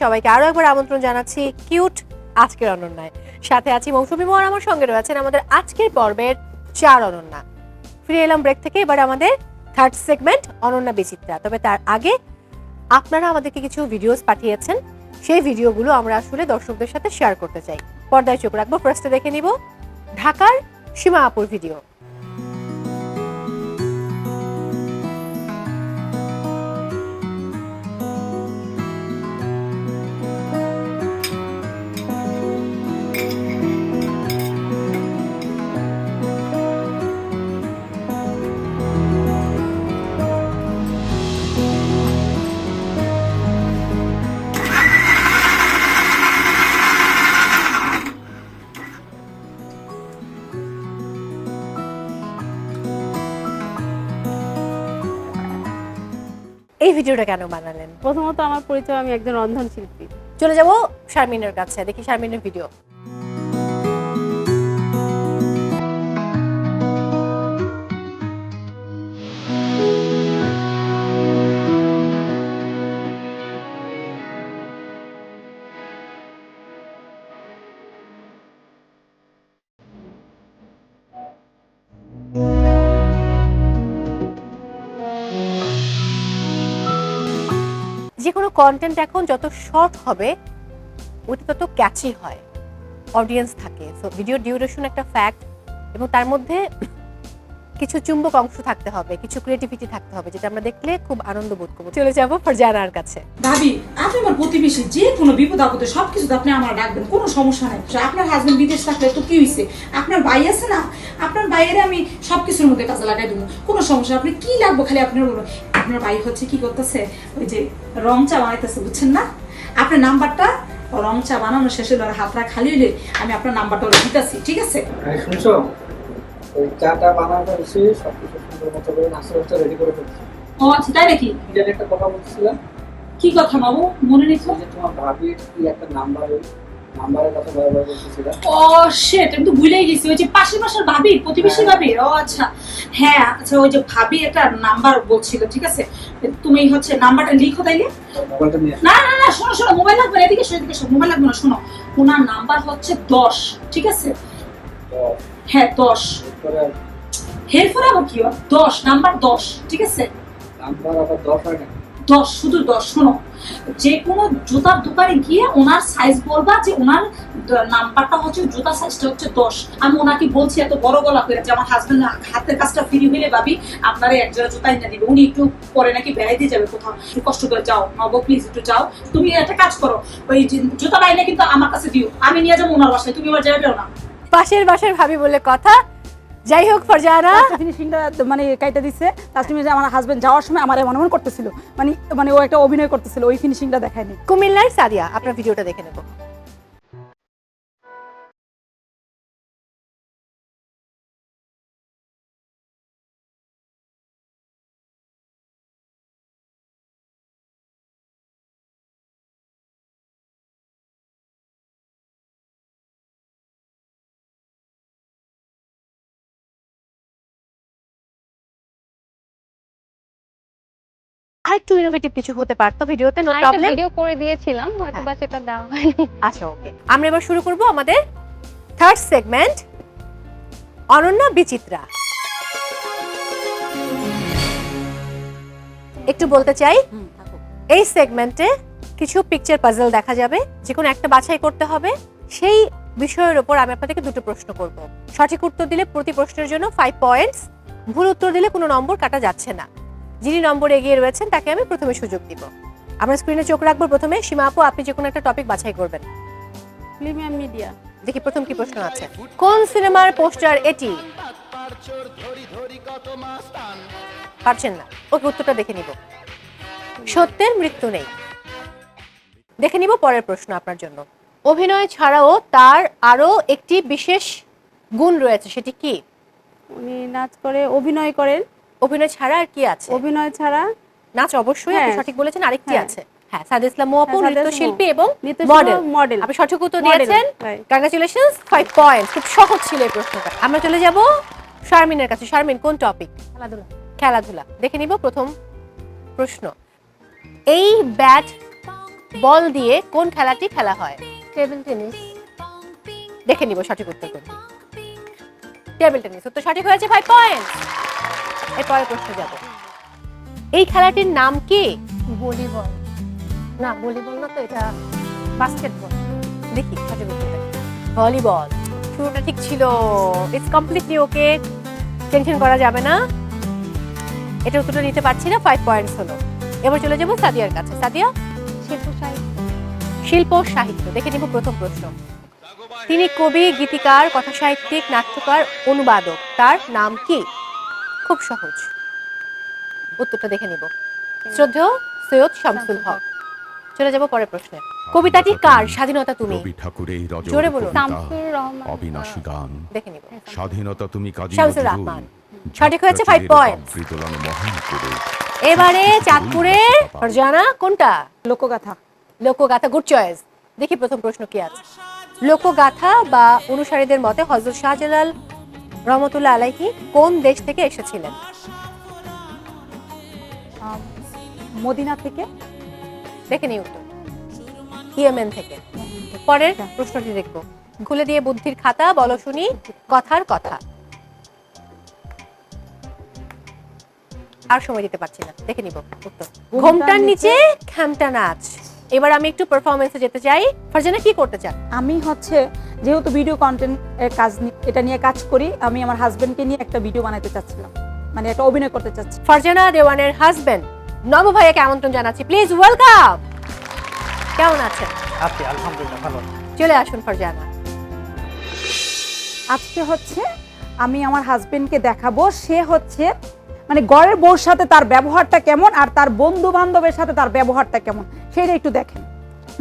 সবাইকে আরও একবার আমন্ত্রণ জানাচ্ছি কিউট আজকের অনন্যায় সাথে আছি মৌসুমি মোহন আমার সঙ্গে রয়েছেন আমাদের আজকের পর্বের চার অনন্যা। ফিরে এলাম ব্রেক থেকে, এবার আমাদের থার্ড সেগমেন্ট অনন্যা বিচিত্রা। তবে তার আগে আপনারা আমাদেরকে কিছু ভিডিওস পাঠিয়েছেন। সেই ভিডিওগুলো আমরা আসলে দর্শকদের সাথে শেয়ার করতে চাই। পর্দায় চোখ রাখব ফার্স্টে দেখে নিব ঢাকার সীমা আপুর ভিডিও এই ভিডিওটা কেন বানালেন? প্রথমত আমার পরিচয় আমি একজন রন্ধনশিল্পী। চলে যাব শারমিনের কাছে দেখি শারমিনের ভিডিও। যে কোনো কন্টেন্ট এখন যত শর্ট হবে ওটা তত ক্যাচি হয়। অডিয়েন্স থাকে। সো ভিডিও ডিউরেশন একটা ফ্যাক্ট এবং তার মধ্যে কিছু চুম্বক অংশ থাকতে হবে, কিছু ক্রিয়েটিভিটি থাকতে হবে, যেটা আমরা দেখলে খুব আনন্দ বোধ করব। চলে যাব ফারজানার কাছে। ভাবি, আপনি আমার প্রতিবেশী, যে কোনো বিপদ আপদে সবকিছুতে আপনি আমার ডাকবেন, কোনো সমস্যা নাই। আপনার হাজবেন্ড বিদেশ থাকলে তো কি হয়েছে আপনার ভাই আছে না? আপনার বাইরে আমি সবকিছুর মধ্যে কাজে লাগাই দেবো। কোনো সমস্যা, আপনি কি লাগবে খালি আপনার আপনার ভাই হচ্ছে কি করতেছে? ওই যে রং চা বানাইতেছে বুঝছেন না? আপনার নাম্বারটা রং চা বানানো শেষে হলে হাতটা খালি হইলে আমি আপনার নাম্বারটা ওরে দিতেছি ঠিক আছে? শুনছো? ওই চাটা বানাতে এসে সব কিছু সুন্দর মতো করে নাস্তা রেডি করে ফেলছি। ও আচ্ছা তাই নাকি? কি একটা কথা বলছিলাম। কি কথা বাবু? মনে নিছো যে তোমার ভাবির কি একটা নাম্বার ও শেট আমি তো ভুলেই গেছি। ওই যে পাশের পাশের ভাবি প্রতিবেশী হ্যাঁ। ভাবি? ও আচ্ছা। হ্যাঁ আচ্ছা ওই যে ভাবি একটা নাম্বার বলছিল ঠিক আছে? তুমি হচ্ছে নাম্বারটা লিখো তাইলে। না না না শোনো শোনো মোবাইল লাগবে না এদিকে এদিকে মোবাইল লাগবে না শোনো। ওনার নাম্বার হচ্ছে দশ ঠিক আছে? হ্যাঁ দশ। হেরফোর আবার কি দশ নাম্বার দশ ঠিক আছে? নাম্বার আবার দশ হয় না। দশ, শুধু দশ, শোনো। যে কোনো জুতার দোকানে গিয়ে ওনার সাইজ বলবা যে ওনার নাম্বারটা হচ্ছে জুতার সাইজটা হচ্ছে দশ। আমি ওনাকে বলছি, এত বড় গলা করে যে আমার হাজব্যান্ড হাতের কাজটা ফ্রি হইলে ভাবি, আপনারা এক জোড়া জুতা এনে দিবে। উনি একটু পরে নাকি বেড়াইতে যাবে কোথাও। একটু কষ্ট করে যাও। নব প্লিজ একটু যাও। তুমি একটা কাজ করো, ওই জুতা বাইনে কিন্তু আমার কাছে দিও। আমি নিয়ে যাব ওনার বাসায়। তুমি আবার যাবেও না। পাশের বাসার ভাবি বলে কথা যাই হোক ফারজানা। ফিনিশিংটা মানে কাইটা দিচ্ছে লাস্ট মিনিটে যে আমার হাজবেন্ড যাওয়ার সময় আমার মনে মনে করতেছিল। মানে মানে ও একটা অভিনয় করতেছিল ওই ফিনিশিংটা দেখায়নি। কুমিল্লার সাদিয়া আপনার ভিডিওটা দেখে নেব। আরেকটু ইনোভেটিভ কিছু হতে পারতো ভিডিওতে নো প্রবলেম ভিডিও করে দিয়েছিলাম হয়তো হ্যাঁ। বা সেটা দেওয়া হয়নি আচ্ছা ওকে আমরা এবার শুরু করব আমাদের থার্ড সেগমেন্ট অনন্যা বিচিত্রা। একটু বলতে চাই এই সেগমেন্টে কিছু পিকচার পাজল দেখা যাবে যে কোনো একটা বাছাই করতে হবে। সেই বিষয়ের উপর আমি আপনাদেরকে দুটো প্রশ্ন করব। সঠিক উত্তর দিলে প্রতি প্রশ্নের জন্য ফাইভ পয়েন্টস ভুল উত্তর দিলে কোনো নম্বর কাটা যাচ্ছে না। যিনি নম্বর এগিয়ে রয়েছেন তাকে আমি প্রথমে সুযোগ দিব। আমরা স্ক্রিনে চোখ রাখব প্রথমে। সীমা আপু আপনি যে কোনো একটা টপিক বাছাই করবেন। Premium media. দেখি প্রথম কি প্রশ্ন আছে। কোন সিনেমার পোস্টার এটি? পারছেন না। ওকে উত্তরটা দেখে নিব। সত্যের মৃত্যু নেই। দেখে নিব পরের প্রশ্ন আপনার জন্য। অভিনয় ছাড়াও তার আরও একটি বিশেষ গুণ রয়েছে সেটি কি? উনি নাচ করে অভিনয় করেন। অভিনয় ছাড়া আর কি আছে? অভিনয় ছাড়া? নাচ অবশ্যই আপনি হ্যাঁ। সঠিক বলেছেন আরেকটি হ্যাঁ। আছে। হ্যাঁ সাদ ইসলাম আপু হ্যাঁ, নৃত্যশিল্পী এবং মডেল মডেল আপনি সঠিক উত্তর দিয়েছেন। কংগ্রাচুলেশনস ফাইভ পয়েন্টস খুব সহজ ছিল এই প্রশ্নটা। আমরা চলে যাব শারমিনের কাছে। শারমিন কোন টপিক খেলাধুলা। খেলাধুলা। দেখে নিব প্রথম প্রশ্ন। এই ব্যাট বল দিয়ে কোন খেলাটি খেলা হয়? টেবিল টেনিস দেখে নিব সঠিক উত্তর কোনটি। টেবিল টেনিস উত্তর সঠিক হয়েছে ফাইভ পয়েন্ট এরপরে প্রশ্ন যাব। এই খেলাটির নাম কি? ভলিবল। না ভলিবল না তো এটা বাস্কেটবল। দেখি সঠিক ভলিবল। শুরুটা ঠিক ছিল। ইটস কমপ্লিটলি ওকে টেনশন করা যাবে না। এটা উত্তরটা নিতে পারছি না ফাইভ পয়েন্টস হলো। এবার চলে যাব সাদিয়ার কাছে। সাদিয়া? শিল্প সাহিত্য। শিল্প সাহিত্য। দেখে নিব প্রথম প্রশ্ন। তিনি কবি গীতিকার কথাসাহিত্যিক নাট্যকার অনুবাদক। তার নাম কি? খুব সহজ। উত্তরটা দেখে নিব। শ্রদ্ধেয় সৈয়দ শামসুল হক। চলে যাব পরের প্রশ্নে। কবিতাটি কার? স্বাধীনতা তুমি। রবি ঠাকুরের রজত জোরে বলুন। কবিতা, শামসুর রহমান। অবিনাশী গান। দেখে নিব। স্বাধীনতা তুমি কাজী শামসুর নজরুল, রহমান। সঠিক হয়েছে five points. মহান করে। এবারে চাঁদপুরের ফারজানা কোনটা? লোকগাথা। লোকগাথা গুড চয়েস দেখি প্রথম প্রশ্ন কি আছে। লোকগাথা বা অনুসারীদের মতে হজরত শাহজালাল রহমতুল্লাহ আলাইহি কোন দেশ থেকে এসেছিলেন? মদিনা থেকে। দেখে নিই উত্তর। ইয়েমেন থেকে। পরের প্রশ্নটি দেখব। খুলে দিয়ে বুদ্ধির খাতা বলো শুনি কথার কথা। আর সময় দিতে পারছি না। দেখে নিব উত্তর। ঘোমটার নিচে। খ্যামটা নাচ। এবার আমি একটু পারফরমেন্সে যেতে চাই। ফারজানা কি করতে চান? আমি হচ্ছে যেহেতু ভিডিও কন্টেন্ট কাজ এটা নিয়ে কাজ করি আমি আমার হাজবেন্ডকে নিয়ে একটা ভিডিও বানাতে চাচ্ছিলাম। মানে একটা অভিনয় করতে চাচ্ছি। ফারজানা দেওয়ানের হাজবেন্ড নব ভাইয়াকে আমন্ত্রণ জানাচ্ছি। প্লিজ ওয়েলকাম কেমন আছেন? আছি আলহামদুলিল্লাহ ভালো চলে আসুন ফারজানা। আজকে হচ্ছে আমি আমার হাজবেন্ডকে দেখাবো সে হচ্ছে মানে গড়ের বউর সাথে তার ব্যবহারটা কেমন আর তার বন্ধু বান্ধবের সাথে তার ব্যবহারটা কেমন সেটা একটু দেখেন।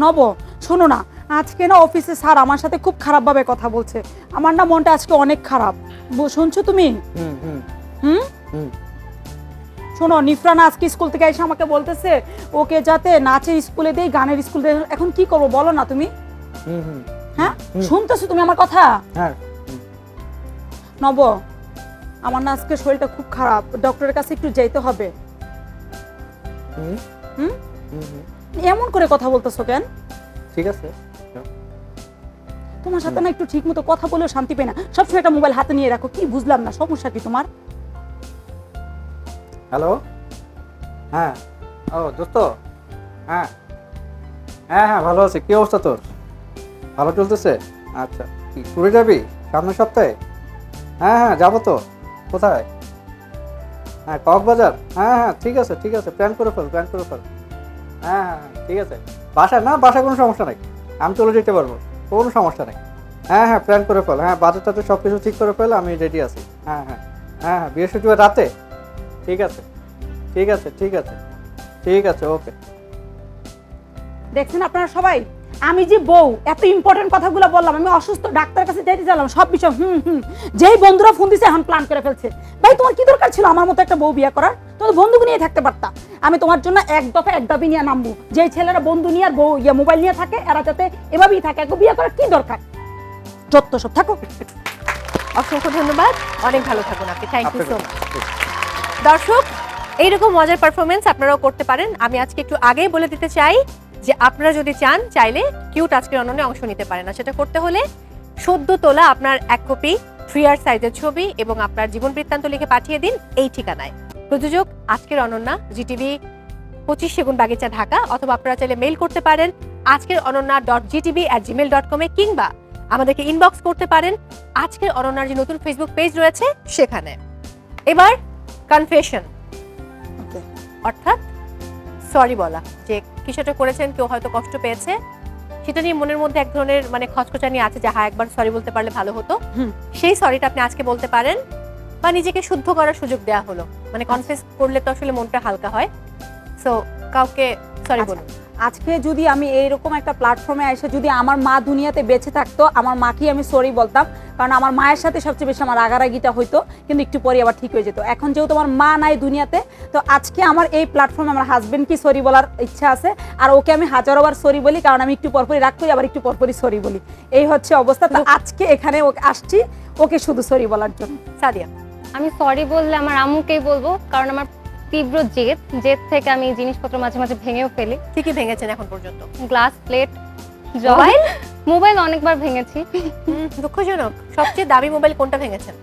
নব শোনো না আজকে না অফিসে স্যার আমার সাথে খুব খারাপভাবে কথা বলছে। আমার না মনটা আজকে অনেক খারাপ। শুনছো তুমি? হুম শোনো নিফরান আজকে স্কুল থেকে এসে আমাকে বলতেছে ওকে যাতে নাচের স্কুলে দেই গানের স্কুলে দেই। এখন কি করব বলো না তুমি? হ্যাঁ? শুনতেছো তুমি আমার কথা? হ্যাঁ। নব আমার না আজকে শরীরটা খুব খারাপ। ডক্টরের কাছে একটু যেতে হবে। এমন করে কথা বলতেছো কেন? ঠিক আছে। তোমার সাথে না একটু ঠিক মতো কথা বলেও শান্তি পাই না। সবসময় একটা মোবাইল হাতে নিয়ে রাখো, কি বুঝলাম না, সমস্যা কি তোমার? হ্যালো হ্যাঁ। ও, দোস্ত? হ্যাঁ। হ্যাঁ হ্যাঁ ভালো আছি। কি অবস্থা তোর? ভালো চলতেছে? আচ্ছা। কি ট্যুরে যাবি সামনের সপ্তাহে? হ্যাঁ হ্যাঁ যাব তো। কোথায়? হ্যাঁ কক্সবাজার। হ্যাঁ হ্যাঁ ঠিক আছে ঠিক আছে। প্ল্যান করে ফেল প্ল্যান করে ফেল। হ্যাঁ হ্যাঁ ঠিক আছে। বাসায় না? বাসায় কোনো সমস্যা নাই। আমি চলে যেতে পারব। কোনো সমস্যা নেই। হ্যাঁ হ্যাঁ প্ল্যান করে ফেল। হ্যাঁ বাজার টাজার সব কিছু ঠিক করে ফেল, আমি রেডি আছি। হ্যাঁ হ্যাঁ হ্যাঁ হ্যাঁ বৃহস্পতিবার রাতে? ঠিক আছে ঠিক আছে ঠিক আছে ঠিক আছে ওকে দেখছেন আপনারা সবাই? আমি যে বউ এত ইম্পর্টেন্ট কথাগুলো বললাম আমি অসুস্থ ডাক্তারের কাছে যেতে চাইলাম সব বিষয় হুম হুম। যেই বন্ধুরা ফোন দিছে এখন প্ল্যান করে ফেলছে। ভাই তোমার কি দরকার ছিল? আমার মতো একটা বউ বিয়ে করার? তোমার বন্ধুকে নিয়ে থাকতে পারতাম। আমি তোমার জন্য এক দফা এক দাবি নিয়ে নামবো। যে ছেলেরা বন্ধু নিয়ে আর বউ ইয়ে মোবাইল নিয়ে থাকে এরা যাতে এভাবেই থাকে। এক বিয়ে করার কি দরকার? যত সব থাকো। অসংখ্য ধন্যবাদ। অনেক ভালো থাকুন আপনি। থ্যাংক ইউ সো মাচ দর্শক এইরকম মজার পারফরমেন্স আপনারাও করতে পারেন। আমি আজকে একটু আগেই বলে দিতে চাই যে আপনারা যদি চান চাইলে কিউট আজকের অননে অংশ নিতে পারেন আর সেটা করতে হলে সদ্য তোলা আপনার এক কপি থ্রি আর সাইজের ছবি এবং আপনার জীবন বৃত্তান্ত লিখে পাঠিয়ে দিন এই ঠিকানায়। প্রযোজক আজকের অনন্যা জিটিভি পঁচিশ সেগুন বাগিচা ঢাকা অথবা আপনারা চাইলে মেইল করতে পারেন আজকের Ananya dot ZTV at gmail dot কমে কিংবা আমাদেরকে ইনবক্স করতে পারেন। আজকের অনন্যার যে নতুন ফেসবুক পেজ রয়েছে সেখানে। এবার কনফেশন অর্থাৎ সরি বলা যে কিছুটা করেছেন কেউ হয়তো কষ্ট পেয়েছে? সেটা নিয়ে মনের মধ্যে এক ধরনের মানে খচখচানি আছে যে হ্যাঁ একবার সরি বলতে পারলে ভালো হতো। সেই সরিটা আপনি আজকে বলতে পারেন বা নিজেকে শুদ্ধ করার সুযোগ দেওয়া হলো। মানে কনফেস করলে তো আসলে মনটা হালকা হয়। সো কাউকে সরি আচ্ছা। বলুন। আজকে যদি আমি এইরকম একটা প্ল্যাটফর্মে এসে যদি আমার মা দুনিয়াতে বেঁচে থাকতো আমার মাকেই আমি সরি বলতাম। কারণ আমার মায়ের সাথে সবচেয়ে বেশি আমার রাগারাগিটা হইতো কিন্তু একটু পরে আবার ঠিক হয়ে যেত। এখন যেহেতু আমার মা নাই দুনিয়াতে তো আজকে আমার এই প্ল্যাটফর্মে আমার হাজবেন্ডকে সরি বলার ইচ্ছা আছে আর ওকে আমি হাজারোবার সরি বলি কারণ আমি একটু পরপরই রাগ করি আবার একটু পরপরই সরি বলি। এই হচ্ছে অবস্থা। তো আজকে এখানে ওকে আসছি ওকে শুধু সরি বলার জন্য। সাদিয়া আমি সরি বললে আমার আম্মুকেই বলব কারণ আমার তীব্র জেদ জেদ থেকে আমি জিনিসপত্র মাঝে মাঝে ভেঙেও ফেলি। কি কি ভেঙেছেন এখন পর্যন্ত। Glass plate mobile? মোবাইল অনেকবার ভেঙেছি। দুঃখজনক। সবচেয়ে দামি মোবাইল কোনটা ভেঙেছেন?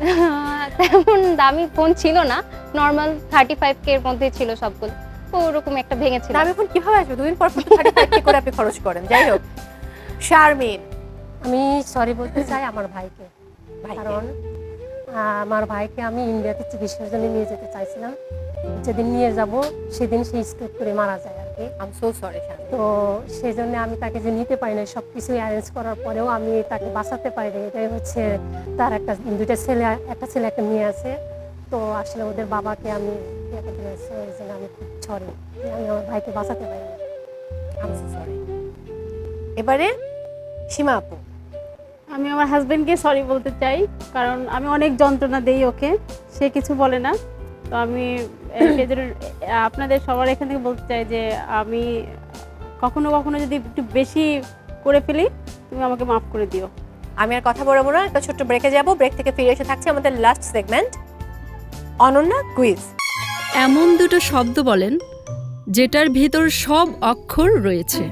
তেমন দামি ফোন ছিল না। নর্মাল থার্টি ফাইভ কে এর মধ্যে ছিল সবগুলো। তো ওরকম একটা ভেঙেছিল। দামি ফোন কীভাবে আসবে? দুদিন পর পর থার্টি ফাইভ করে আপনি খরচ করেন। যাই হোক। শারমিন। আমি সরি বলতে চাই আমার ভাইকে। কারণ আমার ভাইকে আমি ইন্ডিয়াতে চিকিৎসার জন্য নিয়ে যেতে চাইছিলাম। যেদিন নিয়ে যাব সেদিন সে স্ট্রোক করে মারা যায় আর কি। আম সো সরি তো সেই জন্য আমি তাকে যে নিতে পারি না সব কিছু অ্যারেঞ্জ করার পরেও আমি তাকে বাঁচাতে পারি পারিনি এটাই হচ্ছে তার একটা দুইটা ছেলে একটা ছেলে একটা মেয়ে আছে। তো আসলে ওদের বাবাকে আমি ইয়ে পেরেছি, এই জন্য আমি খুব সরি আমি আমার ভাইকে বাঁচাতে পারিনি আম সো সরি এবারে সীমা আপু। আমি আমার হাজবেন্ডকে সরি বলতে চাই কারণ আমি অনেক যন্ত্রণা দেই ওকে সে কিছু বলে না। তো আমি আপনাদের সবার এখান থেকে বলতে চাই যে আমি কখনো কখনো যদি একটু বেশি করে ফেলি তুমি আমাকে মাফ করে দিও। আমি আর কথা বলব না একটা ছোট্ট ব্রেকে যাব ব্রেক থেকে ফিরে এসে থাকছে আমাদের লাস্ট সেগমেন্ট অনন্যা কুইজ এমন দুটো শব্দ বলেন যেটার ভেতর সব অক্ষর রয়েছে।